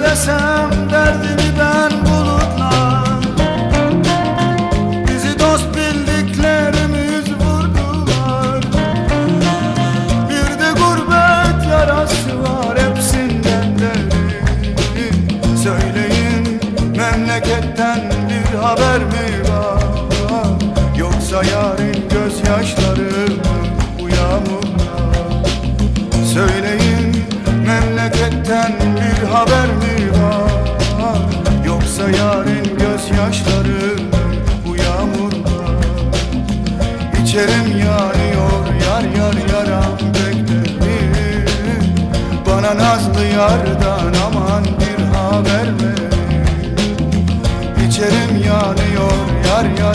Desem derdimi memleketten bir haber mi var? Yoksa yarın gözyaşları bu yağmurlar? Söyleyin memleketten bir haber mi var? Yoksa yarın gözyaşları bu yağmurda İçerim yanıyor yar yar yaram beklerim Bana nazlı yardan yar yar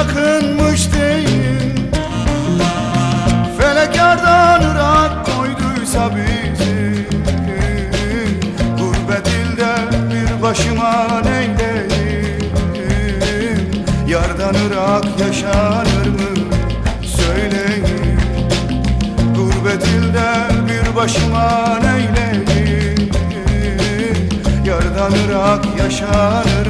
yakınmış deyin Felek yardan ırak koyduysa bizi. Gurbet ilde bir başıma neyleyim? Yardan ırak yaşanır mı? Söyleyin. Gurbet ilde bir başıma neyleyim? Yardan ırak yaşanır